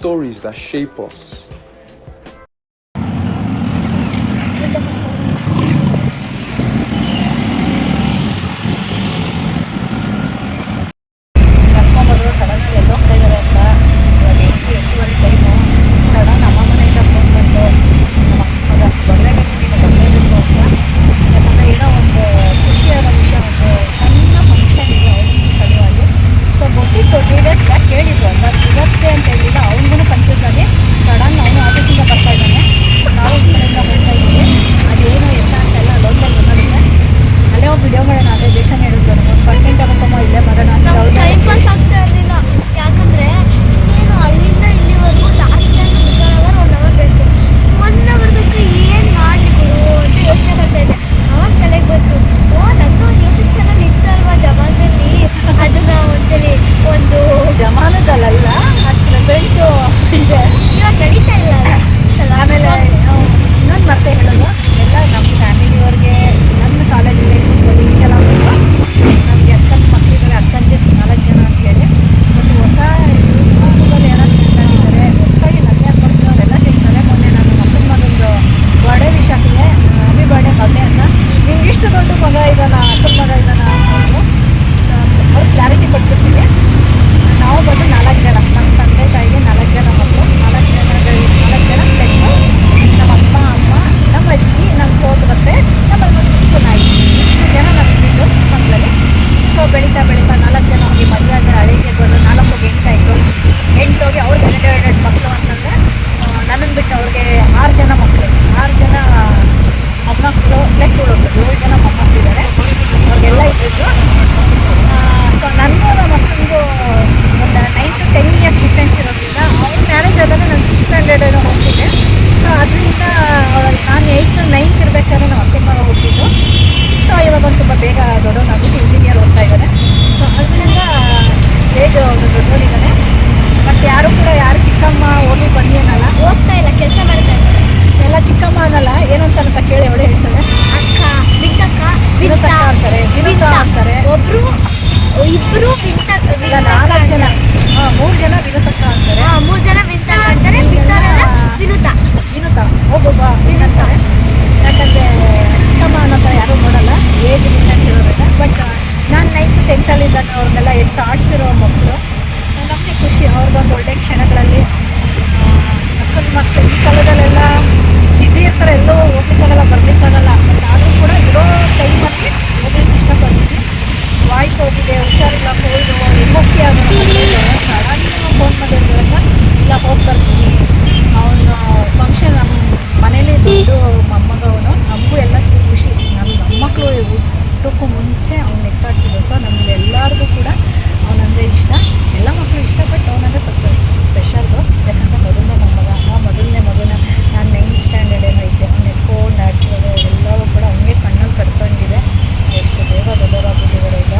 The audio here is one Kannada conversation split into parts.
stories that shape us. ಕ್ಷಣಗಳಲ್ಲಿ ಮಕ್ಕಳ ಮಕ್ಕಳು ಈ ಕಾಲದಲ್ಲೆಲ್ಲ ಬ್ಯುಸಿ ಇರ್ತಾರೆ, ಎಲ್ಲೋ ಹೋಗ್ಲಿಕ್ಕಾಗಲ್ಲ ಬರ್ಲಿಕ್ಕಾಗಲ್ಲ. ಬಟ್ ಆದರೂ ಕೂಡ ಇರೋ ಟೈಮಲ್ಲಿ ಓದಲಿಕ್ಕೆ ಇಷ್ಟಪಡ್ತೀನಿ. ವಾಯ್ಸ್ ಹೋಗಿದೆ, ಹುಷಾರಿಲ್ಲ ಕೋಲ್ಡು ಆಗೋಣ ಸಡನ್ ಫೋನ್ ಮಾಡಿರೋದ್ರಿಂದ ಇಲ್ಲ, ಹೋಗಿ ಬರ್ತೀನಿ. ಅವನು ಫಂಕ್ಷನ್ ನಮ್ಮ ಮನೇಲಿ ದೊಡ್ಡ ಮೊಮ್ಮಗವನು, ನಮಗೂ ಎಲ್ಲ ಖುಷಿ. ನಮ್ಮ ಮೊಮ್ಮಕ್ಕಳು ಹುಟ್ಟೋಕ್ಕೂ ಮುಂಚೆ ಅವ್ನು ನೆಟ್ಟಾಡ್ತಿದ್ದೆ ಸರ್ ನಮ್ಗೆಲ್ಲರಿಗೂ ಕೂಡ ಅವನಂದ್ರೆ ಇಷ್ಟ. ಎಲ್ಲ ಮಕ್ಕಳು ಇಷ್ಟ ಬಟ್ ಅವನಂದರೆ ಸ್ವಲ್ಪ ಸ್ಪೆಷಲ್ಲು ಯಾಕಂದ್ರೆ ಮೊದಲನೇ ನಮ್ಮ ಮಗ ಆ ಮೊದಲನೇ ಮಗುನ ನಾನು ನೈನ್ತ್ ಸ್ಟ್ಯಾಂಡರ್ಡ್ ಏನೋ ಇದ್ದೆ ಅವ್ನು ಎತ್ಕೊಂಡು ಆಡಿಸೋದು ಎಲ್ಲವೂ ಕೂಡ ಹಂಗೆ ಕಣ್ಣಲ್ಲಿ ಕಟ್ಕೊಂಡಿದೆ. ಎಷ್ಟು ಬೇಗ ದೊಡ್ಡವರಾಗ್ಬಿಟ್ಟಿದ್ದಾರೆ ಈಗ.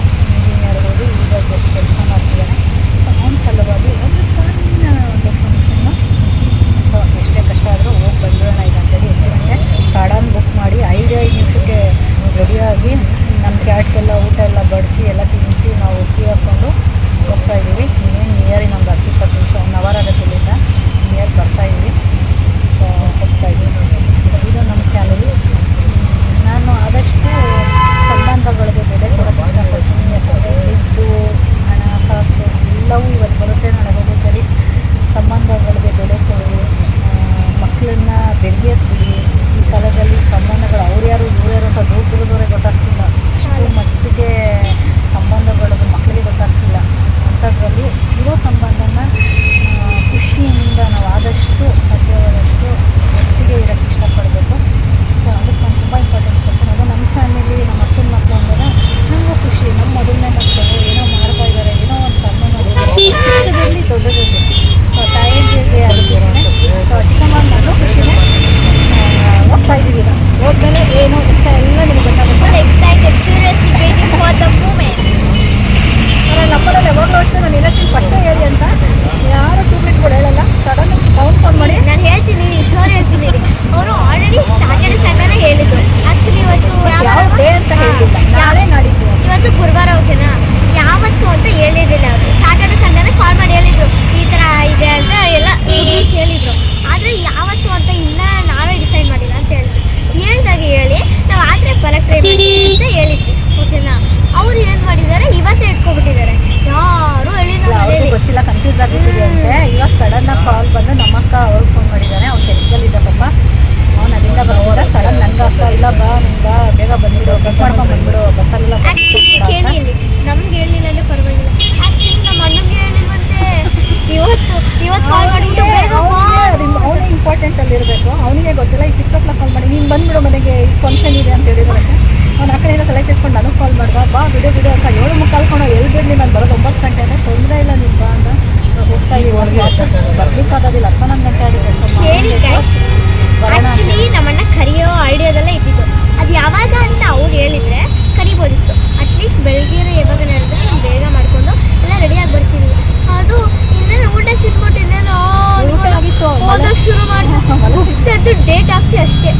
ಅಷ್ಟೇ.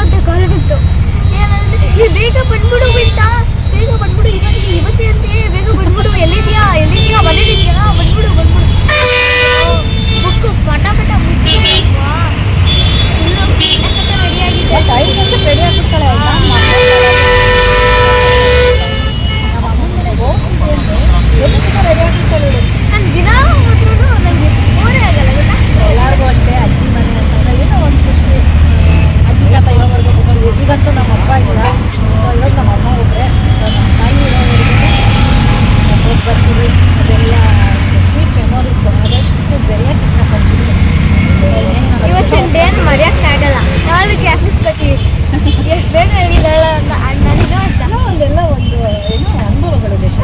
ಅಂತ ಕಾಲ್ ಬಿತ್ತು. ಏನಂದ್ರೆ ಬೇಗ ಬಂದ್ಬಿಡು ಅಂತ ಬೇಗ ಬಂದ್ಬಿಡು. ಇವತ್ತು ಇವತ್ತೇ ಅಂತೆ ಬೇಗ ಬಂದ್ಬಿಡು. ಎಲ್ಲಿದೆಯಾ? ಎಲ್ಲಿದೆಯಾ? ಮನೇಲಿದೆಯಾ? ಬಂದ್ಬಿಡು ಬಂದ್ಬಿಡು. ಬುಕ್ ಪಟ ಪಟ ಬುಕ್ಕು ರೆಡಿ ಆಗಿದೆ. ರೆಡಿ ಆಗ್ಬಿಡ್ತಾಳೆ ಬರ್ತೀವಿ. ಅದೆಲ್ಲ ಸ್ವೀಟ್ ಮೆಮೊರೀಸ್ ಆದಷ್ಟು ಬೆಳೆಯಕ್ಕೆ ಇಷ್ಟಪಡ್ತೀವಿ. ಇವತ್ತಿನ ಡೇನ್ ಮರೆಯೋಕ್ಕಾಗಲ್ಲ ನಾವು ಕ್ಯಾಫೀಸ್ ಎಷ್ಟು ಬೇಗ ಹೇಳಿದಾಳ ಅಂತ ನನಗೂ ಅಂತ ಒಂದೆಲ್ಲ ಒಂದು ಏನು ಅನುಭವಗಳು ದೇಶ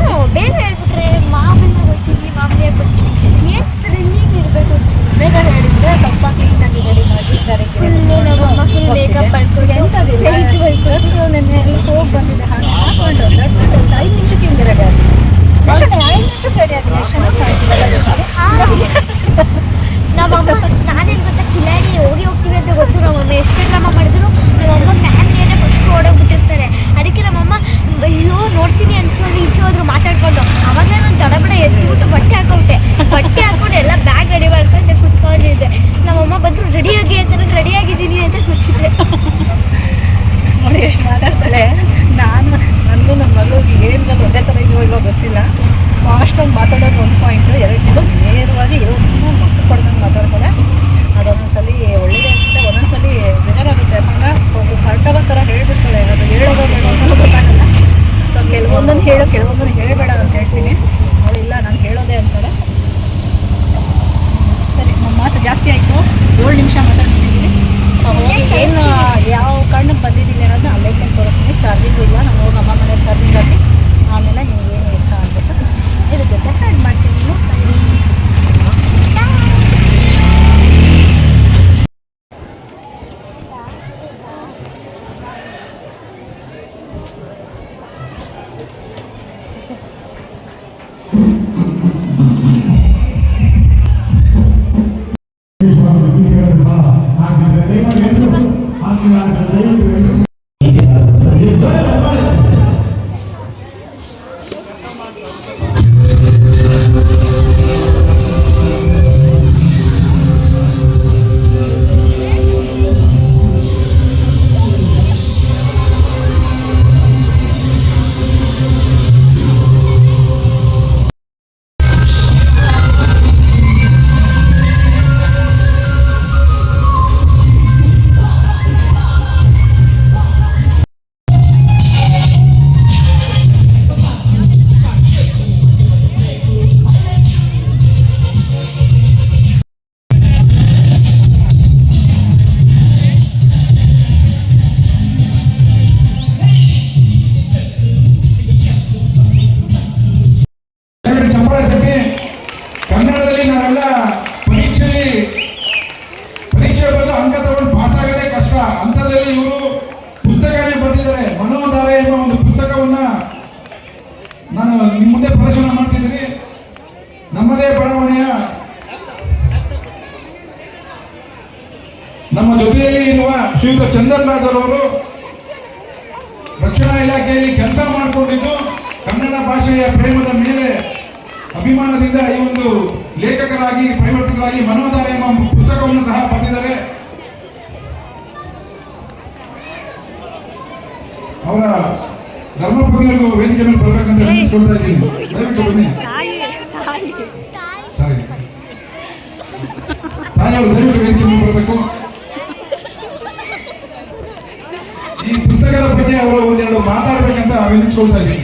ಶ್ರೀಯುತ ಚಂದನ್ ರಾಜರ್ ಅವರು ರಕ್ಷಣಾ ಇಲಾಖೆಯಲ್ಲಿ ಕೆಲಸ ಮಾಡಿಕೊಂಡಿದ್ದು ಕನ್ನಡ ಭಾಷೆಯ ಪ್ರೇಮದ ಮೇಲೆ ಅಭಿಮಾನದಿಂದ ಈ ಒಂದು ಲೇಖಕರಾಗಿ, ಪರಿವರ್ತಕರಾಗಿ ಮನೋಧಾರ ಎಂಬ ಪುಸ್ತಕವನ್ನು ಸಹ ಬರೆದಿದ್ದಾರೆ. ಅವರ ಧರ್ಮಪತ್ನಿಗಳಿಗೂ ವೇದಿಕೆ ಮೇಲೆ ಬರಬೇಕಂತ ಇದ್ದೀನಿ. ದಯವಿಟ್ಟು ಬನ್ನಿ. அப்படின்னு சொல்றாரு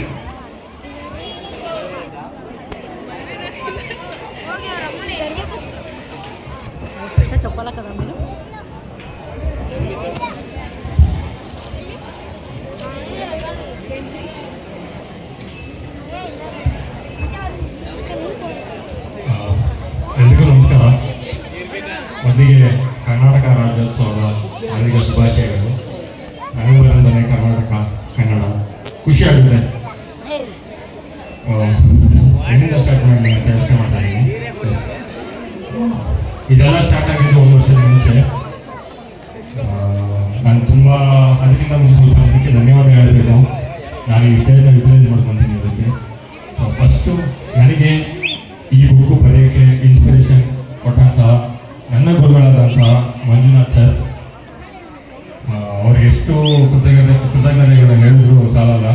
ಅವ್ರಿಗೆ ಎಷ್ಟು ಕೃತಜ್ಞತೆ ಕೃತಜ್ಞತೆಗಳನ್ನ ಹೇಳಿದ್ರು ಸಾಲಲ್ಲ.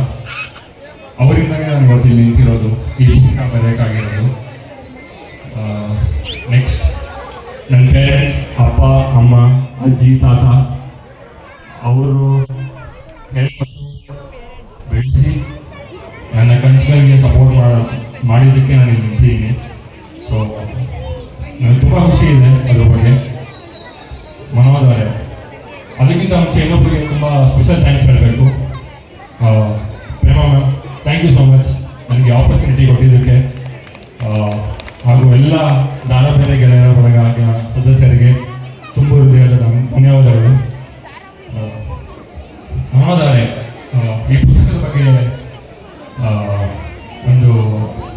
ಅವರಿಂದಲೇ ನಾನು ಇವತ್ತು ಇಲ್ಲಿ ನಿಂತಿರೋದು? ಈ ಪುಸ್ತಕ ಬರೆಯೋಕ್ಕಾಗಿರೋದು. ನೆಕ್ಸ್ಟ್ ನನ್ನ ಪೇರೆಂಟ್ಸ್ ಅಪ್ಪ ಅಮ್ಮ ಅಜ್ಜಿ ತಾತ ಅವರು ಹೇಳ್ಕೊಟ್ಟು ಬೆಳೆಸಿ. ನನ್ನ ಕನಸುಗಳಿಗೆ ಸಪೋರ್ಟ್ ಮಾಡ ಮಾಡಿದ್ದಕ್ಕೆ ನಾನು ಇಲ್ಲಿ ನಿಂತಿದ್ದೀನಿ. ಸೊ ನನಗೆ ತುಂಬ ಖುಷಿ ಇದೆ ಅದ್ರ ಬಗ್ಗೆ. ಮನೋಧಾರೆ ಅದಕ್ಕಿಂತ ಮುಂಚೆ ಇನ್ನೊಬ್ಬರಿಗೆ ತುಂಬ ಸ್ಪೆಷಲ್ ಥ್ಯಾಂಕ್ಸ್ ಹೇಳಬೇಕು. Prema ma'am thank you so much ನನಗೆ ಆಪರ್ಚುನಿಟಿ ಕೊಟ್ಟಿದ್ದಕ್ಕೆ. ಹಾಗೂ ಎಲ್ಲ ದಾನಬೇರೆ ಗೆಳೆಯರ ಬಳಗ ಸದಸ್ಯರಿಗೆ ತುಂಬ ಹೃದಯದ ಧನ್- ಧನ್ಯವಾದಗಳು. ಆ, ಮನೋಧಾರೆ ಈ ಪುಸ್ತಕದ ಬಗ್ಗೆ ಒಂದು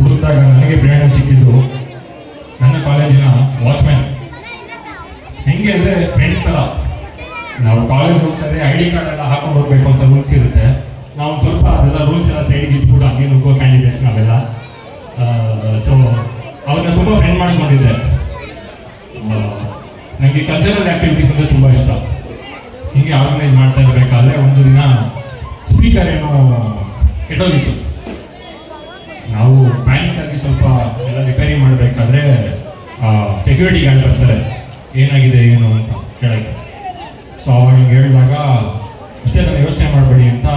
ಹುಡುಕ್ತಾಗ ನನಗೆ ಪ್ರೇರಣೆ ಸಿಕ್ಕಿದ್ದು ನನ್ನ ಕಾಲೇಜಿನ ವಾಚ್ಮ್ಯಾನ್. ಹೆಂಗೆ ಅಂದರೆ ಫ್ರೆಂಡ್ ಥರ ನಾವು ಕಾಲೇಜ್ ಹೋಗ್ತಾರೆ ಐ ಡಿ ಕಾರ್ಡ್ ಎಲ್ಲ ಹಾಕೊಂಡು ಹೋಗ್ಬೇಕು ಅಂತ ರೂಲ್ಸ್ ಇರುತ್ತೆ. ನಾವು ಸ್ವಲ್ಪ ಅದೆಲ್ಲ ರೂಲ್ಸ್ ಎಲ್ಲ ಸೈಡ್ಗೆ ಇಟ್ಬಿಟ್ಟು ಹಂಗೆ ನುಗ್ಗೋ ಕ್ಯಾಂಡಿಡೇಟ್ಸ್ ನಾವೆಲ್ಲ. ಸೊ ಅವ್ರನ್ನ ತುಂಬ ಫ್ರೆಂಡ್ ಮಾಡ್ಕೊಂಡಿದ್ದೆ ನನಗೆ ಕಲ್ಚರಲ್ ಆ್ಯಕ್ಟಿವಿಟೀಸ್ ಅಂದರೆ ತುಂಬ ಇಷ್ಟ. ಹೀಗೆ ಆರ್ಗನೈಸ್ ಮಾಡ್ತಾ ಇರಬೇಕಾದ್ರೆ ಒಂದು ದಿನ ಸ್ಪೀಕರ್ ಏನೋ ಕೆಟ್ಟೋಗಿತ್ತು. ನಾವು ಪ್ಯಾನಿಕ್ ಆಗಿ ಸ್ವಲ್ಪ ಎಲ್ಲ ರಿಪೇರಿ ಮಾಡಬೇಕಾದ್ರೆ ಸೆಕ್ಯೂರಿಟಿ ಗಾರ್ಡ್ ಬರ್ತಾರೆ. ಏನಾಗಿದೆ, ಏನು ಅಂತ ಕೇಳಕ್ಕೆ. ಸೊ ಅವಾಗ ಹಿಂಗೆ ಹೇಳಿದಾಗ ನಾನು ಯೋಚನೆ ಮಾಡಬೇಡಿ ಅಂತ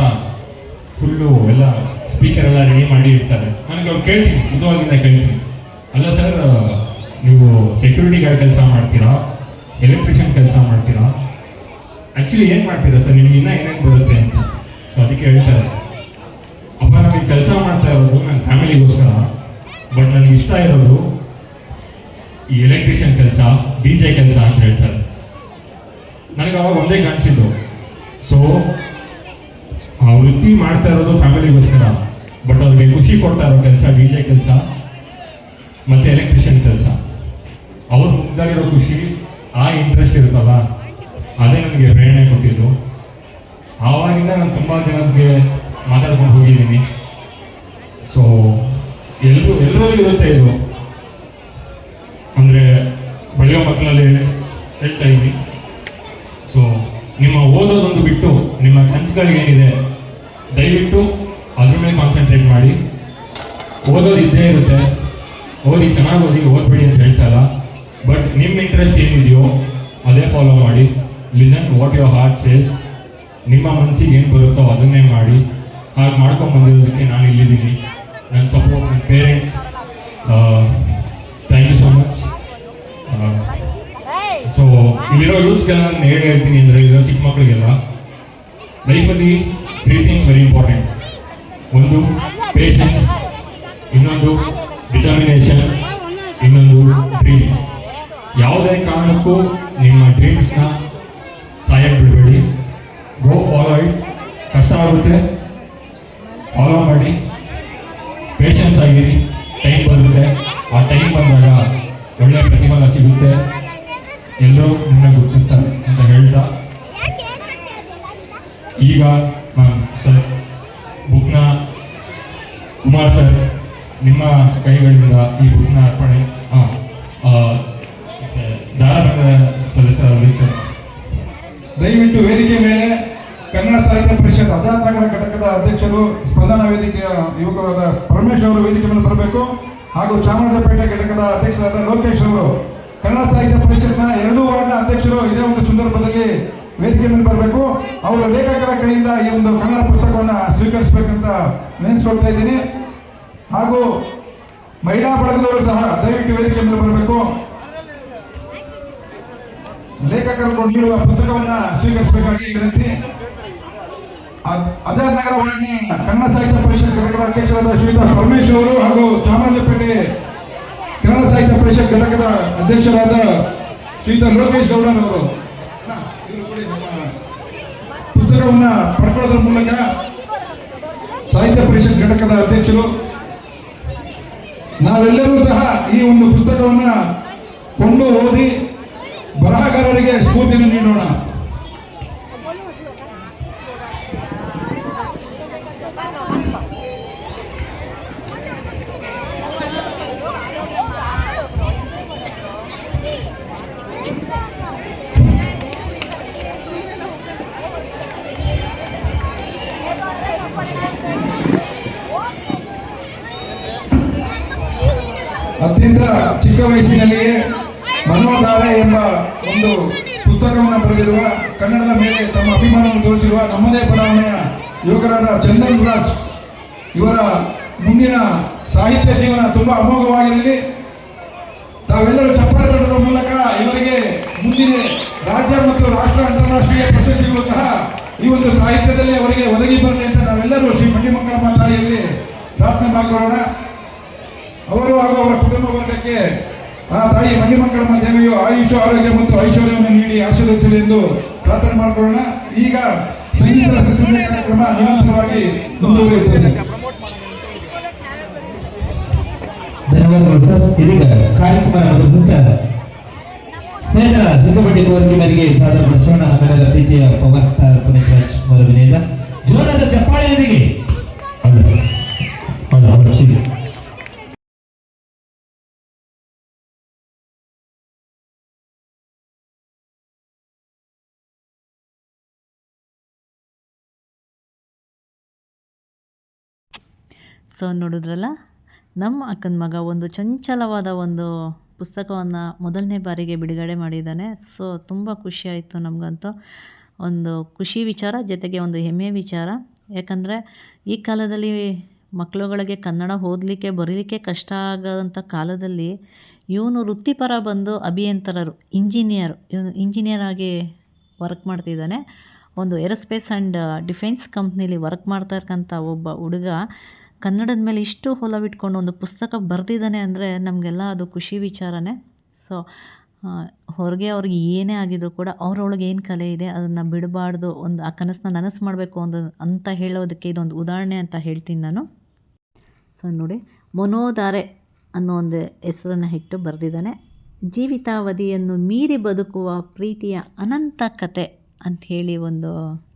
ಫುಲ್ಲು ಎಲ್ಲ ಸ್ಪೀಕರ್ ಎಲ್ಲ ರೆಡಿ ಮಾಡಿ ಇರ್ತಾರೆ ನನಗೆ ಅವ್ರು ಕೇಳ್ತೀನಿ ಬುದ್ಧವಾಗಿಂದ ಕೇಳ್ತೀನಿ. ಅಲ್ಲ ಸರ್ ನೀವು ಸೆಕ್ಯೂರಿಟಿ ಕೆಲಸ ಮಾಡ್ತೀರಾ? ಎಲೆಕ್ಟ್ರಿಷಿಯನ್ ಕೆಲಸ ಮಾಡ್ತೀರಾ? ಆ್ಯಕ್ಚುಲಿ ಏನು ಮಾಡ್ತೀರಾ ಸರ್ ನಿಮ್ಗೆ ಇನ್ನೂ ಏನೇನು ಬರುತ್ತೆ ಅಂತ. ಸೊ ಅದಕ್ಕೆ ಹೇಳ್ತಾರೆ. ಅಪ್ಪ, ನನಗೆ ಕೆಲಸ ಮಾಡ್ತಾ ಇರೋದು ನನ್ನ ಫ್ಯಾಮಿಲಿಗೋಸ್ಕರ, ಬಟ್ ನನಗೆ ಇಷ್ಟ ಇರೋದು ಈ ಎಲೆಕ್ಟ್ರಿಷಿಯನ್ ಕೆಲಸ, ಡಿ ಜೆ ಕೆಲಸ ಅಂತ ಹೇಳ್ತಾರೆ. ನನಗೆ ಅವಾಗ ಒಂದೇ ಕಾಣಿಸಿದ್ದು. ಸೊ ಆ ವೃತ್ತಿ ಮಾಡ್ತಾ ಇರೋದು ಫ್ಯಾಮಿಲಿಗೋಸ್ಕರ. ಬಟ್ ಅವ್ರಿಗೆ ಖುಷಿ ಕೊಡ್ತಾ ಇರೋ ಕೆಲಸ, ಡಿ ಜೆ ಕೆಲಸ, ಮತ್ತೆ ಎಲೆಕ್ಟ್ರಿಷಿಯನ್ ಕೆಲಸ. ಅವ್ರ ಮುಗ್ದಾಗಿರೋ ಖುಷಿ, ಆ ಇಂಟ್ರೆಸ್ಟ್ ಇರುತ್ತಲ್ಲ, ಅದೇ ನನಗೆ ಪ್ರೇರಣೆ ಕೊಟ್ಟಿದ್ದು. ಆವಾಗಿಂದ ನಾನು ತುಂಬ ಜನಕ್ಕೆ ಮಾತಾಡ್ಕೊಂಡು ಹೋಗಿದ್ದೀನಿ. ಸೊ ಎಲ್ಲರೂ ಎಲ್ಲರಲ್ಲೂ ಇರುತ್ತೆ ಇದು. ಅಂದರೆ, ಬೆಳೆಯೋ ಮಕ್ಕಳಲ್ಲಿ ಹೇಳ್ತಾ ಇದ್ದೀನಿ. ಸೊ ನಿಮ್ಮ ಓದೋದೊಂದು ಬಿಟ್ಟು ನಿಮ್ಮ ಕನಸುಗಳಿಗೇನಿದೆ ದಯವಿಟ್ಟು ಅದ್ರ ಮೇಲೆ ಕಾನ್ಸಂಟ್ರೇಟ್ ಮಾಡಿ. ಓದೋದು ಇದ್ದೇ ಇರುತ್ತೆ. ಓದಿ ಚೆನ್ನಾಗಿ ಓದಿ, ಓದ್ಬೇಡಿ ಅಂತ ಹೇಳ್ತಾರ ಬಟ್ ನಿಮ್ಮ ಇಂಟ್ರೆಸ್ಟ್ ಏನಿದೆಯೋ, ಅದೇ ಫಾಲೋ ಮಾಡಿ. Listen what your heart says ನಿಮ್ಮ ಮನಸ್ಸಿಗೆ ಏನು ಬರುತ್ತೋ ಅದನ್ನೇ ಮಾಡಿ. ಹಾಗೆ ಮಾಡ್ಕೊಂಡು ಬಂದಿರೋದಕ್ಕೆ ನಾನು ಇಲ್ಲಿದ್ದೀನಿ. ನನ್ನ ಸಪೋರ್ಟ್ ನನ್ನ parents thank you so much ಇಲ್ಲಿರೋ ಯೂತ್ಸ್ಗೆಲ್ಲ ನಾನು ಹೇಳಿ ಹೇಳ್ತೀನಿ ಅಂದರೆ ಇರೋ ಚಿಕ್ಕ ಮಕ್ಕಳಿಗೆಲ್ಲ ಲೈಫಲ್ಲಿ ತ್ರೀ ಥಿಂಗ್ಸ್ ವೆರಿ ಇಂಪಾರ್ಟೆಂಟ್ ಒಂದು ಪೇಷನ್ಸ್ ಇನ್ನೊಂದು ಡಿಟರ್ಮಿನೇಷನ್ ಇನ್ನೊಂದು ಡ್ರೀಮ್ಸ್ ಯಾವುದೇ ಕಾರಣಕ್ಕೂ ನಿಮ್ಮ ಡ್ರೀಮ್ಸ್ನ ಸಹಾಯ ಬಿಡಬೇಡಿ. ಗೋ ಫಾಲೋ ಇಟ್ ಕಷ್ಟ ಆಗುತ್ತೆ. ಫಾಲೋ ಮಾಡಿ. ಪೇಷನ್ಸ್ ಆಗಿರಿ. ಟೈಮ್ ಬರುತ್ತೆ. ಆ ಟೈಮ್ ಬಂದಾಗ ಒಳ್ಳೆ ಪ್ರತಿಫಲ ಸಿಗುತ್ತೆ. ಎಲ್ಲರೂ ನಿನ್ನ ಗುರುತಿಸ್ತಾರೆ ಅಂತ ಹೇಳ್ತಾ ಈಗ ನಾನು ಸರ್ ಬುಕ್ನ ಕುಮಾರ್ ಸರ್ ನಿಮ್ಮ ಕೈಗಳಿಂದ ಈ ಬುಕ್ನ ಅರ್ಪಣೆ ಹಾಂ ಧಾರಾವಾಹಿಕ ಸದಸ್ಯ ಸರ್. ದಯವಿಟ್ಟು ವೇದಿಕೆ ಮೇಲೆ ಕನ್ನಡ ಸಾಹಿತ್ಯ ಪರಿಷತ್ ಅಧ್ಯಾತ್ಮಗಳ ಘಟಕದ ಅಧ್ಯಕ್ಷರು ಸ್ಪಂದನ ವೇದಿಕೆಯ ಯುವಕರಾದ ಪರಮೇಶ್ ಅವರು ವೇದಿಕೆ ಮೇಲೆ ಬರಬೇಕು. ಹಾಗೂ ಚಾಮರಾಜಪೇಟೆ ಘಟಕದ ಅಧ್ಯಕ್ಷರಾದ ಲೋಕೇಶ್ ಅವರು ಕನ್ನಡ ಸಾಹಿತ್ಯ ಪರಿಷತ್ನ ಎರಡೂ ವಾರ್ಡ್ನ ಅಧ್ಯಕ್ಷರು ಇದೇ ಒಂದು ಸಂದರ್ಭದಲ್ಲಿ ವೇದಿಕೆ ಮೇಲೆ ಬರಬೇಕು. ಅವರು ಲೇಖಕರ ಕೈಯಿಂದ ಈ ಒಂದು ಕನ್ನಡ ಪುಸ್ತಕವನ್ನು ಸ್ವೀಕರಿಸಬೇಕಂತ ನೆನೆಸ್ಕೊಳ್ತಾ ಇದ್ದೀನಿ. ಹಾಗೂ ಮಹಿಳಾ ಬಳಗದವರು ಸಹ ದಯವಿಟ್ಟು ವೇದಿಕೆ ಮೇಲೆ ಬರಬೇಕು. ಲೇಖಕರು ನೀಡುವ ಪುಸ್ತಕವನ್ನ ಸ್ವೀಕರಿಸಬೇಕಾಗಿ ವಿನಂತಿ. ಅಜಯ್ ನಗರ ವಾಹಿನಿ ಕನ್ನಡ ಸಾಹಿತ್ಯ ಪರಿಷತ್ ಘಟಕದ ಅಧ್ಯಕ್ಷರಾದ ಶ್ರೀಧರ್ ಪರಮೇಶ್ವರ್ ಹಾಗೂ ಚಾಮರಾಜಪೇಟೆ ಪರಿಷತ್ ಘಟಕದ ಅಧ್ಯಕ್ಷರಾದ ಶ್ರೀಯುತ ಲೋಕೇಶ್ ಗೌಡರವರು ಪುಸ್ತಕವನ್ನ ಪಡ್ಕೊಳ್ಳೋದ್ರ ಮೂಲಕ ಸಾಹಿತ್ಯ ಪರಿಷತ್ ಘಟಕದ ಅಧ್ಯಕ್ಷರು, ನಾವೆಲ್ಲರೂ ಸಹ ಈ ಒಂದು ಪುಸ್ತಕವನ್ನ ಕೊಂಡು ಓದಿ ಬರಹಗಾರರಿಗೆ ಸ್ಫೂರ್ತಿಯನ್ನು ನೀಡೋಣ. ಅತ್ಯಂತ ಚಿಕ್ಕ ವಯಸ್ಸಿನಲ್ಲಿಯೇ ಮನೋಧಾರೆ ಎಂಬ ಒಂದು ಪುಸ್ತಕವನ್ನು ಬರೆದಿರುವ ಕನ್ನಡದ ಮೇಲೆ ತಮ್ಮ ಅಭಿಮಾನವನ್ನು ತೋರಿಸಿರುವ ನಮ್ಮದೇ ಬಡಾವಣೆಯ ಯುವಕರಾದ ಚಂದನ್ ರಾಜ್ ಇವರ ಮುಂದಿನ ಸಾಹಿತ್ಯ ಜೀವನ ತುಂಬಾ ಅಮೋಘವಾಗಿರಲಿ. ತಾವೆಲ್ಲರೂ ಚಪ್ಪಾಳೆ ತಟ್ಟುವ ಮೂಲಕ ಇವರಿಗೆ ಮುಂದಿನ ರಾಜ್ಯ ಮತ್ತು ರಾಷ್ಟ್ರ ಅಂತಾರಾಷ್ಟ್ರೀಯ ಪ್ರಶಸ್ತಿಗಳು ಸಹ ಈ ಒಂದು ಸಾಹಿತ್ಯದಲ್ಲಿ ಅವರಿಗೆ ಒದಗಿ ಬರಲಿ ಅಂತ ನಾವೆಲ್ಲರೂ ಶ್ರೀ ಮಕ್ಕಳ ತಾಯಿಯಲ್ಲಿ ಪ್ರಾರ್ಥನೆ ಮಾಡಿಕೊಳ್ಳೋಣ. ಅವರು ಹಾಗೂ ಅವರ ಕುಟುಂಬ ವರ್ಗಕ್ಕೆ ಆ ತಾಯಿ ಮಣಿಮಂಗಳಮ್ಮ ದೇವಿಯು ಆಯುಷ, ಆರೋಗ್ಯ ಮತ್ತು ಐಶ್ವರ್ಯವನ್ನು ನೀಡಿ ಆಶೀರ್ವದಿಸಲಿ ಎಂದು ಪ್ರಾರ್ಥನೆ ಮಾಡಿಕೊಳ್ಳೋಣ. ಈಗ ಸಂಗೀತ ರಸಸಂಖ್ಯೆ ಕಾರ್ಯಕ್ರಮ ನಿರಂತರವಾಗಿ ಮುಂದುವರಿಯುತ್ತದೆ. ಧನ್ಯವಾದಗಳು ಸರ್. ಕಾರ್ಯಕ್ರಮ ಸ್ನೇಹಿತರ ಸಿದ್ದಪಟ್ಟಿ ಕೋರಿಕೆ ಚಪ್ಪಾಳೆಯೊಂದಿಗೆ ಸೊ ನೋಡಿದ್ರಲ್ಲ, ನಮ್ಮ ಅಕ್ಕನ ಮಗ ಒಂದು ಚಂಚಲವಾದ ಒಂದು ಪುಸ್ತಕವನ್ನು ಮೊದಲನೇ ಬಾರಿಗೆ ಬಿಡುಗಡೆ ಮಾಡಿದ್ದಾನೆ. ಸೊ ತುಂಬ ಖುಷಿ ಆಯಿತು ನಮಗಂತೂ. ಒಂದು ಖುಷಿ ವಿಚಾರ, ಜೊತೆಗೆ ಒಂದು ಹೆಮ್ಮೆಯ ವಿಚಾರ. ಯಾಕಂದರೆ, ಈ ಕಾಲದಲ್ಲಿ ಮಕ್ಕಳುಗಳಿಗೆ ಕನ್ನಡ ಓದಲಿಕ್ಕೆ, ಬರೀಲಿಕ್ಕೆ ಕಷ್ಟ ಆಗೋಂಥ ಕಾಲದಲ್ಲಿ ಇವನು ವೃತ್ತಿಪರ ಬಂದು ಅಭಿಯಂತರರು, ಇಂಜಿನಿಯರ್, ಇವನು ಇಂಜಿನಿಯರ್ ಆಗಿ ವರ್ಕ್ ಮಾಡ್ತಿದ್ದಾನೆ. ಒಂದು ಏರೋಸ್ಪೇಸ್ ಆ್ಯಂಡ್ ಡಿಫೆನ್ಸ್ ಕಂಪ್ನಿಲಿ ವರ್ಕ್ ಮಾಡ್ತಾ ಇರ್ತಕ್ಕಂಥ ಒಬ್ಬ ಹುಡುಗ ಕನ್ನಡದ ಮೇಲೆ ಇಷ್ಟು ಹೊಲವಿಟ್ಕೊಂಡು ಒಂದು ಪುಸ್ತಕ ಬರೆದಿದ್ದಾನೆ ಅಂದರೆ ನಮಗೆಲ್ಲ ಅದು ಖುಷಿ ವಿಚಾರನೇ. ಸೊ ಹೊರಗೆ ಅವ್ರಿಗೆ ಏನೇ ಆಗಿದ್ರು ಕೂಡ ಅವರೊಳಗೆ ಏನು ಕಲೆ ಇದೆ, ಅದನ್ನು ಬಿಡಬಾರ್ದು, ಒಂದು ಆ ಕನಸನ್ನ ನನಸು ಮಾಡಬೇಕು ಒಂದು ಅಂತ ಹೇಳೋದಕ್ಕೆ ಇದೊಂದು ಉದಾಹರಣೆ ಅಂತ ಹೇಳ್ತೀನಿ ನಾನು. ಸೊ ನೋಡಿ, ಮನೋಧಾರೆ ಅನ್ನೋ ಒಂದು ಹೆಸರನ್ನು ಇಟ್ಟು ಬರೆದಿದ್ದಾನೆ. ಜೀವಿತಾವಧಿಯನ್ನು ಮೀರಿ ಬದುಕುವ ಪ್ರೀತಿಯ ಅನಂತ ಕತೆ ಅಂಥೇಳಿ ಒಂದು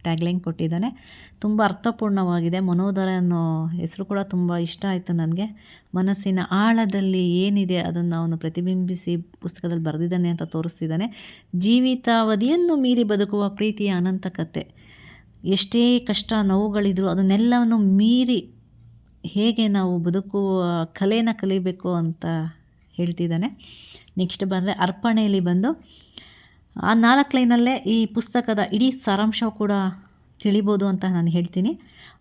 ಟ್ಯಾಗ್ಲೈನ್ ಕೊಟ್ಟಿದ್ದಾನೆ. ತುಂಬ ಅರ್ಥಪೂರ್ಣವಾಗಿದೆ. ಮನೋಧರ ಅನ್ನೋ ಹೆಸರು ಕೂಡ ತುಂಬ ಇಷ್ಟ ಆಯಿತು ನನಗೆ. ಮನಸ್ಸಿನ ಆಳದಲ್ಲಿ ಏನಿದೆ ಅದನ್ನು ಅವನು ಪ್ರತಿಬಿಂಬಿಸಿ ಪುಸ್ತಕದಲ್ಲಿ ಬರೆದಿದ್ದಾನೆ ಅಂತ ತೋರಿಸ್ತಿದ್ದಾನೆ. ಜೀವಿತಾವಧಿಯನ್ನು ಮೀರಿ ಬದುಕುವ ಪ್ರೀತಿಯ ಅನಂತ ಕತೆ ಎಷ್ಟೇ ಕಷ್ಟ ನೋವುಗಳಿದ್ರು ಅದನ್ನೆಲ್ಲವನ್ನು ಮೀರಿ ಹೇಗೆ ನಾವು ಬದುಕುವ ಕಲೆಯನ್ನು ಕಲಿಬೇಕು ಅಂತ ಹೇಳ್ತಿದ್ದಾನೆ. ನೆಕ್ಸ್ಟ್ ಬಂದರೆ ಅರ್ಪಣೆಯಲ್ಲಿ ಬಂದು ಆ ನಾಲ್ಕು ಲೈನಲ್ಲೇ ಈ ಪುಸ್ತಕದ ಇಡೀ ಸಾರಾಂಶ ಕೂಡ ತಿಳಿಬೋದು ಅಂತ ನಾನು ಹೇಳ್ತೀನಿ.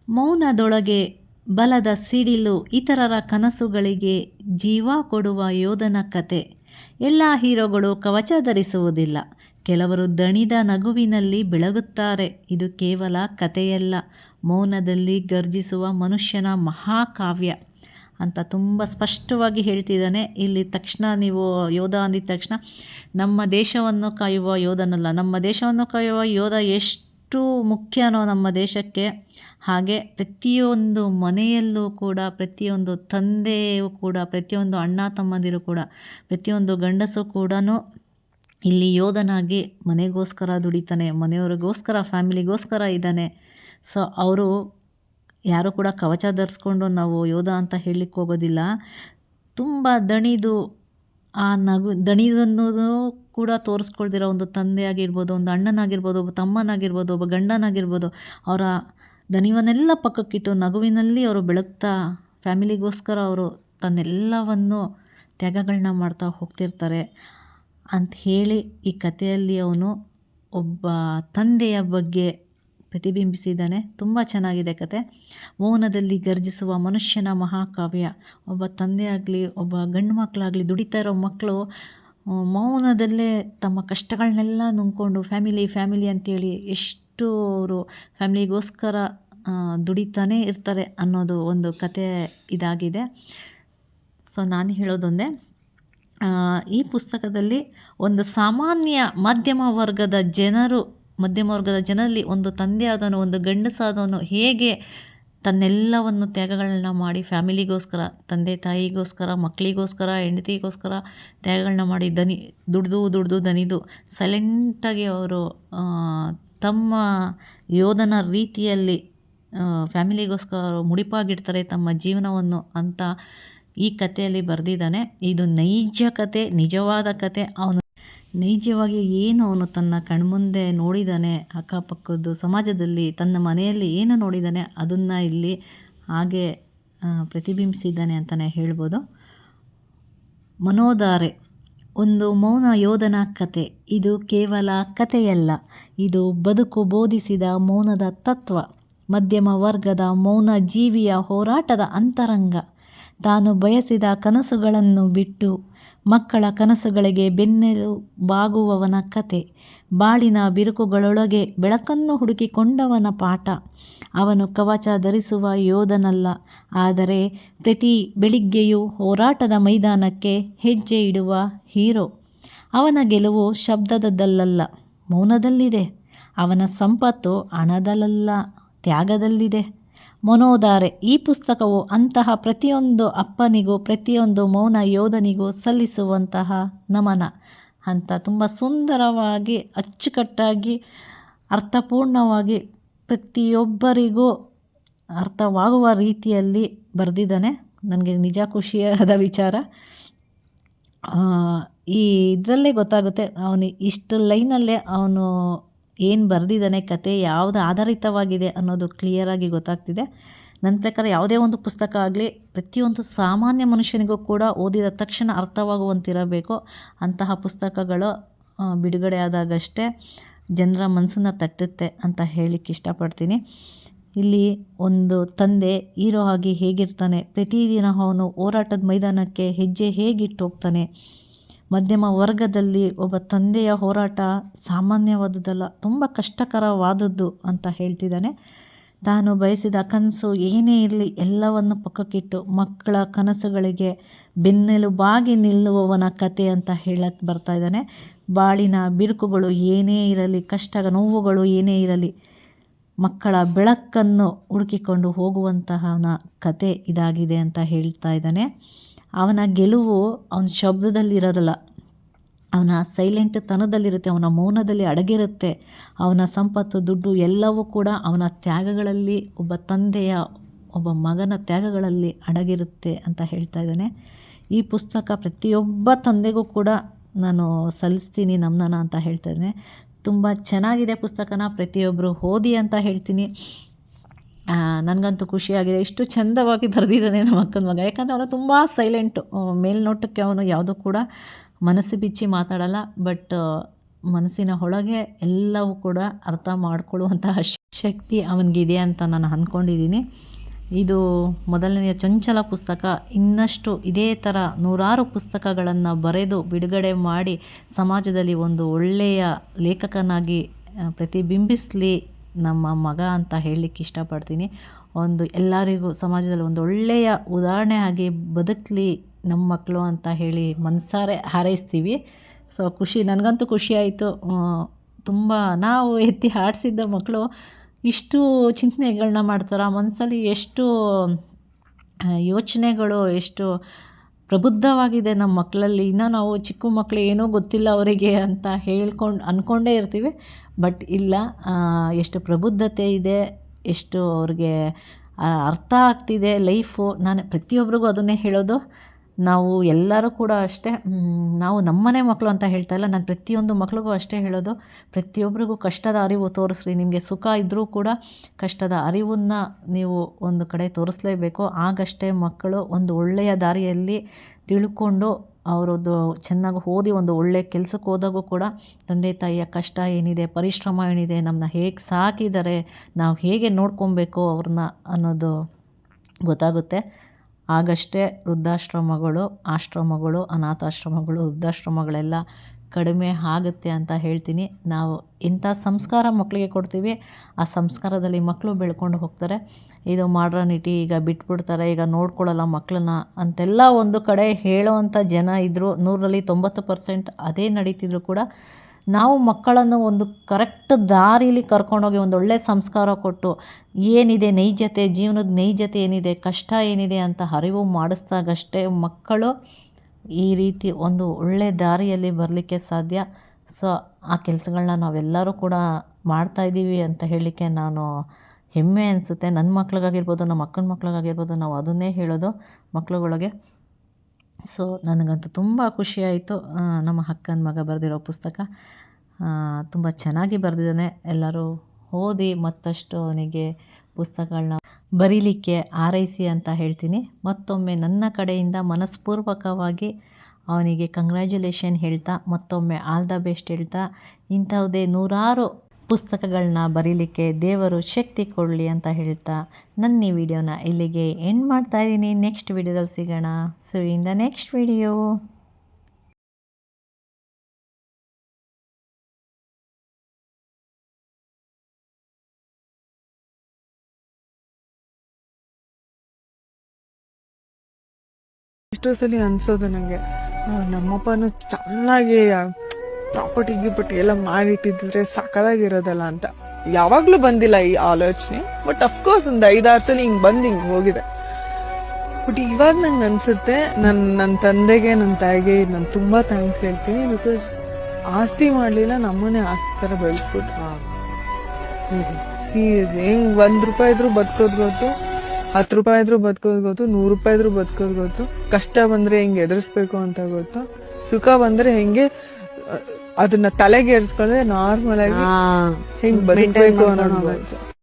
ಮೌನದೊಳಗೆ ಬಲದ ಸಿಡಿಲು ಇತರರ ಕನಸುಗಳಿಗೆ ಜೀವ ಕೊಡುವ ಯೋಧನ ಕತೆ. ಎಲ್ಲ ಹೀರೋಗಳು ಕವಚ ಧರಿಸುವುದಿಲ್ಲ. ಕೆಲವರು ದಣಿದ ನಗುವಿನಲ್ಲಿ ಬೆಳಗುತ್ತಾರೆ. ಇದು ಕೇವಲ ಕಥೆಯಲ್ಲ. ಮೌನದಲ್ಲಿ ಗರ್ಜಿಸುವ ಮನುಷ್ಯನ ಮಹಾಕಾವ್ಯ. ಅಂತ ತುಂಬ ಸ್ಪಷ್ಟವಾಗಿ ಹೇಳ್ತಿದ್ದಾನೆ. ಇಲ್ಲಿ ತಕ್ಷಣ ನೀವು ಯೋಧ ಅಂದಿದ ತಕ್ಷಣ, ನಮ್ಮ ದೇಶವನ್ನು ಕಾಯುವ ಯೋಧನಲ್ಲ, ನಮ್ಮ ದೇಶವನ್ನು ಕಾಯುವ ಯೋಧ ಎಷ್ಟು ಮುಖ್ಯನೋ ನಮ್ಮ ದೇಶಕ್ಕೆ, ಹಾಗೆ ಪ್ರತಿಯೊಂದು ಮನೆಯಲ್ಲೂ ಕೂಡ, ಪ್ರತಿಯೊಂದು ತಂದೆಯೂ ಕೂಡ, ಪ್ರತಿಯೊಂದು ಅಣ್ಣ ತಮ್ಮಂದಿರು ಕೂಡ, ಪ್ರತಿಯೊಂದು ಗಂಡಸು ಕೂಡ ಇಲ್ಲಿ ಯೋಧನಾಗಿ ಮನೆಗೋಸ್ಕರ ದುಡಿತಾನೆ, ಮನೆಯವರಿಗೋಸ್ಕರ, ಫ್ಯಾಮಿಲಿಗೋಸ್ಕರ ಇದ್ದಾನೆ. ಸೊ, ಅವರು ಯಾರೂ ಕೂಡ ಕವಚ ಧರಿಸ್ಕೊಂಡು ನಾವು ಯೋಧ ಅಂತ ಹೇಳಲಿಕ್ಕೆ ಹೋಗೋದಿಲ್ಲ. ತುಂಬ ದಣಿದು ಆ ನಗು ದಣಿದನ್ನೋದು ಕೂಡ ತೋರಿಸ್ಕೊಳ್ದಿರೋ ಒಂದು ತಂದೆ ಆಗಿರ್ಬೋದು ಒಂದು ಅಣ್ಣನಾಗಿರ್ಬೋದು, ಒಬ್ಬ ತಮ್ಮನಾಗಿರ್ಬೋದು, ಒಬ್ಬ ಗಂಡನಾಗಿರ್ಬೋದು, ಅವರ ದಣಿವನ್ನೆಲ್ಲ ಪಕ್ಕಕ್ಕಿಟ್ಟು ನಗುವಿನಲ್ಲಿ ಅವರು ಬೆಳಗ್ತಾ ಫ್ಯಾಮಿಲಿಗೋಸ್ಕರ ಅವರು ತನ್ನೆಲ್ಲವನ್ನು ತ್ಯಾಗಗಳನ್ನ ಮಾಡ್ತಾ ಹೋಗ್ತಿರ್ತಾರೆ ಅಂತ ಹೇಳಿ ಈ ಕಥೆಯಲ್ಲಿ ಅವನು ಒಬ್ಬ ತಂದೆಯ ಬಗ್ಗೆ ಪ್ರತಿಬಿಂಬಿಸಿದ್ದಾನೆ. ತುಂಬ ಚೆನ್ನಾಗಿದೆ ಕತೆ. ಮೌನದಲ್ಲಿ ಗರ್ಜಿಸುವ ಮನುಷ್ಯನ ಮಹಾಕಾವ್ಯ. ಒಬ್ಬ ತಂದೆ ಆಗಲಿ ಒಬ್ಬ ಗಂಡು ಮಕ್ಕಳಾಗಲಿ ದುಡಿತಾ ಇರೋ ಮಕ್ಕಳು ಮೌನದಲ್ಲೇ ತಮ್ಮ ಕಷ್ಟಗಳನ್ನೆಲ್ಲ ನುಂಗ್ಕೊಂಡು ಫ್ಯಾಮಿಲಿ ಫ್ಯಾಮಿಲಿ ಅಂತೇಳಿ ಎಷ್ಟು ಅವರು ಫ್ಯಾಮಿಲಿಗೋಸ್ಕರ ದುಡಿತಾನೇ ಇರ್ತಾರೆ ಅನ್ನೋದು ಒಂದು ಕತೆ ಇದಾಗಿದೆ. ಸೊ, ನಾನು ಹೇಳೋದೊಂದೇ ಈ ಪುಸ್ತಕದಲ್ಲಿ ಒಂದು ಸಾಮಾನ್ಯ ಮಧ್ಯಮ ವರ್ಗದ ಜನರು ಮಧ್ಯಮ ವರ್ಗದ ಜನರಲ್ಲಿ ಒಂದು ತಂದೆಯಾದವನು ಒಂದು ಗಂಡಸಾದವನು ಹೇಗೆ ತನ್ನೆಲ್ಲವನ್ನು ತ್ಯಾಗಗಳನ್ನ ಮಾಡಿ ಫ್ಯಾಮಿಲಿಗೋಸ್ಕರ, ತಂದೆ ತಾಯಿಗೋಸ್ಕರ, ಮಕ್ಕಳಿಗೋಸ್ಕರ, ಹೆಂಡತಿಗೋಸ್ಕರ ತ್ಯಾಗಗಳನ್ನ ಮಾಡಿ ದನಿ, ದುಡ್ದು ದುಡ್ದು, ದನಿದು, ಸೈಲೆಂಟಾಗಿ ಅವರು ತಮ್ಮ ಯೋಧನ ರೀತಿಯಲ್ಲಿ ಫ್ಯಾಮಿಲಿಗೋಸ್ಕರ ಮುಡಿಪಾಗಿಡ್ತಾರೆ ತಮ್ಮ ಜೀವನವನ್ನು ಅಂತ ಈ ಕಥೆಯಲ್ಲಿ ಬರೆದಿದ್ದಾನೆ. ಇದು ನೈಜ ಕತೆ, ನಿಜವಾದ ಕತೆ. ಅವನು ನೈಜವಾಗಿ ಏನು ಅವನು ತನ್ನ ಕಣ್ಮುಂದೆ ನೋಡಿದಾನೆ, ಅಕ್ಕಪಕ್ಕದ್ದು ಸಮಾಜದಲ್ಲಿ, ತನ್ನ ಮನೆಯಲ್ಲಿ ಏನು ನೋಡಿದಾನೆ ಅದನ್ನು ಇಲ್ಲಿ ಹಾಗೆ ಪ್ರತಿಬಿಂಬಿಸಿದ್ದಾನೆ ಅಂತಲೇ ಹೇಳ್ಬೋದು. ಮನೋಧಾರೆ ಒಂದು ಮೌನ ಯೋಧನ ಕತೆ. ಇದು ಕೇವಲ ಕಥೆಯಲ್ಲ, ಇದು ಬದುಕು ಬೋಧಿಸಿದ ಮೌನದ ತತ್ವ. ಮಧ್ಯಮ ವರ್ಗದ ಮೌನ ಜೀವಿಯ ಹೋರಾಟದ ಅಂತರಂಗ. ತಾನು ಬಯಸಿದ ಕನಸುಗಳನ್ನು ಬಿಟ್ಟು ಮಕ್ಕಳ ಕನಸುಗಳಿಗೆ ಬೆನ್ನೆಲು ಬಾಗುವವನ ಕತೆ. ಬಾಳಿನ ಬಿರುಕುಗಳೊಳಗೆ ಬೆಳಕನ್ನು ಹುಡುಕಿಕೊಂಡವನ ಪಾಠ. ಅವನು ಕವಚ ಧರಿಸುವ ಯೋಧನಲ್ಲ. ಆದರೆ ಪ್ರತಿ ಬೆಳಿಗ್ಗೆಯೂ ಹೋರಾಟದ ಮೈದಾನಕ್ಕೆ ಹೆಜ್ಜೆ ಇಡುವ ಹೀರೋ. ಅವನ ಗೆಲುವು ಶಬ್ದದಲ್ಲಲ್ಲ ಮೌನದಲ್ಲಿದೆ. ಅವನ ಸಂಪತ್ತು ಹಣದಲ್ಲ ತ್ಯಾಗದಲ್ಲಿದೆ. ಮನೋಧಾರೆ ಈ ಪುಸ್ತಕವು ಅಂತಹ ಪ್ರತಿಯೊಂದು ಅಪ್ಪನಿಗೂ, ಪ್ರತಿಯೊಂದು ಮೌನ ಯೋಧನಿಗೂ ಸಲ್ಲಿಸುವಂತಹ ನಮನ. ಅಂತ ತುಂಬ ಸುಂದರವಾಗಿ, ಅಚ್ಚುಕಟ್ಟಾಗಿ, ಅರ್ಥಪೂರ್ಣವಾಗಿ ಪ್ರತಿಯೊಬ್ಬರಿಗೂ ಅರ್ಥವಾಗುವ ರೀತಿಯಲ್ಲಿ ಬರೆದಿದ್ದಾನೆ. ನನಗೆ ನಿಜ ಖುಷಿಯಾದ ವಿಚಾರ. ಈ ಇದರಲ್ಲೇ ಗೊತ್ತಾಗುತ್ತೆ, ಅವನು ಇಷ್ಟು ಲೈನಲ್ಲೇ ಅವನು ಏನು ಬರೆದಿದ್ದಾನೆ ಕತೆ ಯಾವುದು ಆಧಾರಿತವಾಗಿದೆ ಅನ್ನೋದು ಕ್ಲಿಯರಾಗಿ ಗೊತ್ತಾಗ್ತಿದೆ. ನನ್ನ ಪ್ರಕಾರ ಯಾವುದೇ ಒಂದು ಪುಸ್ತಕ ಆಗಲಿ, ಪ್ರತಿಯೊಂದು ಸಾಮಾನ್ಯ ಮನುಷ್ಯನಿಗೂ ಕೂಡ ಓದಿದ ತಕ್ಷಣ ಅರ್ಥವಾಗುವಂತಿರಬೇಕು. ಅಂತಹ ಪುಸ್ತಕಗಳು ಬಿಡುಗಡೆ ಆದಾಗಷ್ಟೇ ಜನರ ಮನಸ್ಸನ್ನು ತಟ್ಟುತ್ತೆ ಅಂತ ಹೇಳಲಿಕ್ಕೆ ಇಷ್ಟಪಡ್ತೀನಿ. ಇಲ್ಲಿ ಒಂದು ತಂದೆ ಹೀರೋ ಆಗಿ ಹೇಗಿರ್ತಾನೆ, ಪ್ರತಿದಿನ ಅವನು ಹೋರಾಟದ ಮೈದಾನಕ್ಕೆ ಹೆಜ್ಜೆ ಹೇಗಿಟ್ಟು ಹೋಗ್ತಾನೆ ಮಧ್ಯಮ ವರ್ಗದಲ್ಲಿ ಒಬ್ಬ ತಂದೆಯ ಹೋರಾಟ ಸಾಮಾನ್ಯವಾದುದಲ್ಲ ತುಂಬ ಕಷ್ಟಕರವಾದದ್ದು ಅಂತ ಹೇಳ್ತಿದ್ದಾನೆ. ತಾನು ಬಯಸಿದ ಕನಸು ಏನೇ ಇರಲಿ ಎಲ್ಲವನ್ನು ಪಕ್ಕಕ್ಕಿಟ್ಟು ಮಕ್ಕಳ ಕನಸುಗಳಿಗೆ ಬೆನ್ನೆಲುಬಾಗಿ ನಿಲ್ಲುವವನ ಕತೆ ಅಂತ ಹೇಳಕ್ಕೆ ಬರ್ತಾ ಇದ್ದಾನೆ. ಬಾಳಿನ ಬಿರುಕುಗಳು ಏನೇ ಇರಲಿ ಕಷ್ಟ ನೋವುಗಳು ಏನೇ ಇರಲಿ, ಮಕ್ಕಳ ಬೆಳಕನ್ನು ಹುಡುಕಿಕೊಂಡು ಹೋಗುವಂತಹ ಕತೆ ಇದಾಗಿದೆ ಅಂತ ಹೇಳ್ತಾ ಇದ್ದಾನೆ. ಅವನ ಗೆಲುವು ಅವನ ಶಬ್ದದಲ್ಲಿರೋದಲ್ಲ. ಅವನ ಸೈಲೆಂಟ್ ತನದಲ್ಲಿರುತ್ತೆ, ಅವನ ಮೌನದಲ್ಲಿ ಅಡಗಿರುತ್ತೆ. ಅವನ ಸಂಪತ್ತು, ದುಡ್ಡು ಎಲ್ಲವೂ ಕೂಡ ಅವನ ತ್ಯಾಗಗಳಲ್ಲಿ, ಒಬ್ಬ ತಂದೆಯ, ಒಬ್ಬ ಮಗನ ತ್ಯಾಗಗಳಲ್ಲಿ ಅಡಗಿರುತ್ತೆ ಅಂತ ಹೇಳ್ತಾ ಇದ್ದಾನೆ. ಈ ಪುಸ್ತಕ ಪ್ರತಿಯೊಬ್ಬ ತಂದೆಗೂ ಕೂಡ ನಾನು ಸಲ್ಲಿಸ್ತೀನಿ ನಮ್ಮನ ಅಂತ ಹೇಳ್ತಾ ಇದ್ದೇನೆ. ತುಂಬ ಚೆನ್ನಾಗಿದೆ ಪುಸ್ತಕನ ಪ್ರತಿಯೊಬ್ಬರು ಓದಿ ಅಂತ ಹೇಳ್ತೀನಿ. ನನಗಂತೂ ಖುಷಿಯಾಗಿದೆ. ಇಷ್ಟು ಚಂದವಾಗಿ ಬರೆದಿದ್ದಾನೆ ನಮ್ಮ ಅಕ್ಕನ ಮಗ. ಯಾಕಂದರೆ ಅವನು ತುಂಬ ಸೈಲೆಂಟು ಮೇಲ್ನೋಟಕ್ಕೆ ಅವನು ಯಾವುದೂ ಕೂಡ ಮನಸ್ಸು ಬಿಚ್ಚಿ ಮಾತಾಡಲ್ಲ. ಬಟ್ ಮನಸ್ಸಿನ ಒಳಗೆ ಎಲ್ಲವೂ ಕೂಡ ಅರ್ಥ ಮಾಡಿಕೊಳ್ಳುವಂತಹ ಶಕ್ತಿ ಅವನಿಗಿದೆ ಅಂತ ನಾನು ಅಂದ್ಕೊಂಡಿದ್ದೀನಿ ಇದು ಮೊದಲನೆಯ ಚಂಚಲ ಪುಸ್ತಕ. ಇನ್ನಷ್ಟು ಇದೇ ಥರ ನೂರಾರು ಪುಸ್ತಕಗಳನ್ನು ಬರೆದು ಬಿಡುಗಡೆ ಮಾಡಿ ಸಮಾಜದಲ್ಲಿ ಒಂದು ಒಳ್ಳೆಯ ಲೇಖಕನಾಗಿ ಪ್ರತಿಬಿಂಬಿಸಲಿ ನಮ್ಮ ಮಗ ಅಂತ ಹೇಳಲಿಕ್ಕೆ ಇಷ್ಟಪಡ್ತೀನಿ. ಒಂದು ಎಲ್ಲರಿಗೂ ಸಮಾಜದಲ್ಲಿ ಒಂದು ಒಳ್ಳೆಯ ಉದಾಹರಣೆ ಆಗಿ ಬದುಕಲಿ ನಮ್ಮ ಮಕ್ಕಳು ಅಂತ ಹೇಳಿ ಮನಸಾರೆ ಹಾರೈಸ್ತೀವಿ. ಸೊ ಖುಷಿ, ನನಗಂತೂ ಖುಷಿಯಾಯಿತು ತುಂಬ ನಾವು ಎತ್ತಿ ಹಾಡಿಸಿದ್ದ ಮಕ್ಕಳು ಇಷ್ಟು ಚಿಂತನೆಗಳನ್ನ ಮಾಡ್ತಾರೆ ಮನಸ್ಸಲ್ಲಿ ಎಷ್ಟು ಯೋಚನೆಗಳು ಎಷ್ಟು ಪ್ರಬುದ್ಧವಾಗಿದೆ ನಮ್ಮ ಮಕ್ಕಳಲ್ಲಿ. ಇನ್ನೂ ನಾವು ಚಿಕ್ಕ ಮಕ್ಕಳು ಏನೋ ಗೊತ್ತಿಲ್ಲ ಅವರಿಗೆ ಅಂತ ಹೇಳ್ಕೊಂಡು ಅಂದ್ಕೊಂಡೇ ಇರ್ತೀವಿ. ಬಟ್ ಇಲ್ಲ ಎಷ್ಟು ಪ್ರಬುದ್ಧತೆ ಇದೆ, ಎಷ್ಟು ಅವ್ರಿಗೆ ಅರ್ಥ ಆಗ್ತಿದೆ, ಲೈಫು. ನಾನು ಪ್ರತಿಯೊಬ್ಬರಿಗೂ ಅದನ್ನೇ ಹೇಳೋದು. ನಾವು ಎಲ್ಲರೂ ಕೂಡ ಅಷ್ಟೇ ನಾವು ನಮ್ಮನೆ ಮಕ್ಕಳು ಅಂತ ಹೇಳ್ತಾ ಇಲ್ಲ, ನಾನು ಪ್ರತಿಯೊಂದು ಮಕ್ಳಿಗೂ ಅಷ್ಟೇ ಹೇಳೋದು. ಪ್ರತಿಯೊಬ್ಬರಿಗೂ ಕಷ್ಟದ ಅರಿವು ತೋರಿಸ್ರಿ, ನಿಮಗೆ ಸುಖ ಇದ್ದರೂ ಕೂಡ ಕಷ್ಟದ ಅರಿವನ್ನು ನೀವು ಒಂದು ಕಡೆ ತೋರಿಸ್ಲೇಬೇಕು. ಆಗಷ್ಟೇ ಮಕ್ಕಳು ಒಂದು ಒಳ್ಳೆಯ ದಾರಿಯಲ್ಲಿ ತಿಳ್ಕೊಂಡು ಅವರದ್ದು ಚೆನ್ನಾಗಿ ಓದಿ ಒಂದು ಒಳ್ಳೆಯ ಕೆಲಸಕ್ಕೆ ಹೋದಾಗೂ ಕೂಡ ತಂದೆ ತಾಯಿಯ ಕಷ್ಟ ಏನಿದೆ, ಪರಿಶ್ರಮ ಏನಿದೆ ನಮ್ಮನ್ನ ಹೇಗೆ ಸಾಕಿದ್ದಾರೆ ನಾವು ಹೇಗೆ ನೋಡ್ಕೊಬೇಕು ಅವ್ರನ್ನ ಅನ್ನೋದು ಗೊತ್ತಾಗುತ್ತೆ. ಆಗಷ್ಟೇ ವೃದ್ಧಾಶ್ರಮಗಳು, ಆಶ್ರಮಗಳು, ಅನಾಥಾಶ್ರಮಗಳು, ವೃದ್ಧಾಶ್ರಮಗಳೆಲ್ಲ ಕಡಿಮೆ ಆಗುತ್ತೆ ಅಂತ ಹೇಳ್ತೀನಿ. ನಾವು ಇಂಥ ಸಂಸ್ಕಾರ ಮಕ್ಕಳಿಗೆ ಕೊಡ್ತೀವಿ. ಆ ಸಂಸ್ಕಾರದಲ್ಲಿ ಮಕ್ಕಳು ಬೆಳ್ಕೊಂಡು ಹೋಗ್ತಾರೆ. ಇದು ಮಾಡ್ರನಿಟಿ ಈಗ ಬಿಟ್ಬಿಡ್ತಾರೆ. ಈಗ ನೋಡ್ಕೊಳ್ಳಲ್ಲ ಮಕ್ಕಳನ್ನ ಅಂತೆಲ್ಲ ಒಂದು ಕಡೆ ಹೇಳೋವಂಥ ಜನ ಇದ್ದರು ನೂರರಲ್ಲಿ ತೊಂಬತ್ತು ಪರ್ಸೆಂಟ್ ಅದೇ ನಡೀತಿದ್ರು ಕೂಡ. ನಾವು ಮಕ್ಕಳನ್ನು ಒಂದು ಕರೆಕ್ಟ್ ದಾರಿಲಿ ಕರ್ಕೊಂಡೋಗಿ ಒಂದು ಒಳ್ಳೆಯ ಸಂಸ್ಕಾರ ಕೊಟ್ಟು ಏನಿದೆ ನೈಜತೆ, ಜೀವನದ ನೈಜತೆ ಏನಿದೆ, ಕಷ್ಟ ಏನಿದೆ ಅಂತ ಅರಿವು ಮಾಡಿಸ್ದಾಗಷ್ಟೇ ಮಕ್ಕಳು ಈ ರೀತಿ ಒಂದು ಒಳ್ಳೆಯ ದಾರಿಯಲ್ಲಿ ಬರಲಿಕ್ಕೆ ಸಾಧ್ಯ. ಸೊ, ಆ ಕೆಲಸಗಳನ್ನ ನಾವೆಲ್ಲರೂ ಕೂಡ ಮಾಡ್ತಾಯಿದ್ದೀವಿ ಅಂತ ಹೇಳಲಿಕ್ಕೆ ನಾನು ಹೆಮ್ಮೆ ಅನಿಸುತ್ತೆ. ನನ್ನ ಮಕ್ಳಿಗಾಗಿರ್ಬೋದು, ನಮ್ಮ ಅಕ್ಕನ ಮಕ್ಳಿಗಾಗಿರ್ಬೋದು, ನಾವು ಅದನ್ನೇ ಹೇಳೋದು ಮಕ್ಳುಗಳಿಗೆ. ಸೊ, ನನಗಂತೂ ತುಂಬ ಖುಷಿಯಾಯಿತು ನಮ್ಮ ಅಕ್ಕನ ಮಗ ಬರೆದಿರೋ ಪುಸ್ತಕ. ತುಂಬ ಚೆನ್ನಾಗಿ ಬರೆದಿದ್ದಾನೆ. ಎಲ್ಲರೂ ಓದಿ ಮತ್ತಷ್ಟು ಅವನಿಗೆ ಪುಸ್ತಕಗಳನ್ನ ಬರೀಲಿಕ್ಕೆ ಆರೈಸಿ ಅಂತ ಹೇಳ್ತೀನಿ. ಮತ್ತೊಮ್ಮೆ ನನ್ನ ಕಡೆಯಿಂದ ಮನಸ್ಪೂರ್ವಕವಾಗಿ ಅವನಿಗೆ ಕಂಗ್ರ್ಯಾಚುಲೇಷನ್ ಹೇಳ್ತಾ, ಮತ್ತೊಮ್ಮೆ ಆಲ್ ದ ಬೆಸ್ಟ್ ಹೇಳ್ತಾ ಇಂಥವುದೇ ನೂರಾರು ಪುಸ್ತಕಗಳನ್ನ ಬರೀಲಿಕ್ಕೆ ದೇವರು ಶಕ್ತಿ ಕೊಡಲಿ ಅಂತ ಹೇಳ್ತಾ ನನ್ನ ಈ ವಿಡಿಯೋನ ಇಲ್ಲಿಗೆ ಎಂಡ್ ಮಾಡ್ತಾ ಇದ್ದೀನಿ. ನೆಕ್ಸ್ಟ್ ವಿಡಿಯೋದಲ್ಲಿ ಸಿಗೋಣ. ಸೊ ಇಂದ ನೆಕ್ಸ್ಟ್ ವಿಡಿಯೋ ಎಷ್ಟೋ ಸಲ ಅನ್ಸೋದು ನನಗೆ ನಮ್ಮಪ್ಪನೂ ಚೆನ್ನಾಗಿ ಪ್ರಾಪರ್ಟಿ ಗಿಪರ್ಟಿ ಎಲ್ಲ ಮಾಡಿಟ್ಟಿದ್ರೆ ಸಾಕಾಗಿರೋದಲ್ಲ ಅಂತ. ಯಾವಾಗ್ಲೂ ಬಂದಿಲ್ಲ ಈ ಆಲೋಚನೆ ಬಟ್ ಅಫ್ಕೋರ್ಸ್ ಒಂದು ಐದಾರು ಸಲ ಹಿಂಗ್ ಬಂದ್ ಹಿಂಗ್ ಹೋಗಿದೆ. ಬಟ್ ಇವಾಗ ನಂಗೆ ಅನ್ಸುತ್ತೆ ನನ್ನ ನನ್ನ ತಂದೆಗೆ ನನ್ನ ತಾಯಿಗೆ ನಾನು ತುಂಬಾ ಥ್ಯಾಂಕ್ಸ್ ಹೇಳ್ತೀನಿ ಬಿಕಾಸ್ ಆಸ್ತಿ ಮಾಡಲಿಲ್ಲ ನಮ್ಮನ್ನೇ ಆಸ್ತಿ ಥರ ಬೆಳೆಸ್ಬಿಟ್ಟು ಸೀರಿಯಸ್ ಹೆಂಗ್ ಒಂದ್ ರೂಪಾಯಿ ಇದ್ರು ಬದುಕೋದ್ ಗೊತ್ತು ಹತ್ತು ರೂಪಾಯಿ ಇದ್ರು ಬದುಕೋದ್ ಗೊತ್ತು ನೂರು ರೂಪಾಯಿ ಇದ್ರು ಬದುಕೋದ್ ಗೊತ್ತು. ಕಷ್ಟ ಬಂದ್ರೆ ಹೆಂಗ್ ಎದುರಿಸ್ಬೇಕು ಅಂತ ಗೊತ್ತು. ಸುಖ ಬಂದ್ರೆ ಹೆಂಗೆ ಅದನ್ನ ತಲೆಗೆ ಏರ್ಸ್ಕೊಂಡ್ರೆ ನಾರ್ಮಲ್ ಆಗಿ ಹಿಂಗ್ ಬದುಕಬೇಕು ಅನ್ನೋದು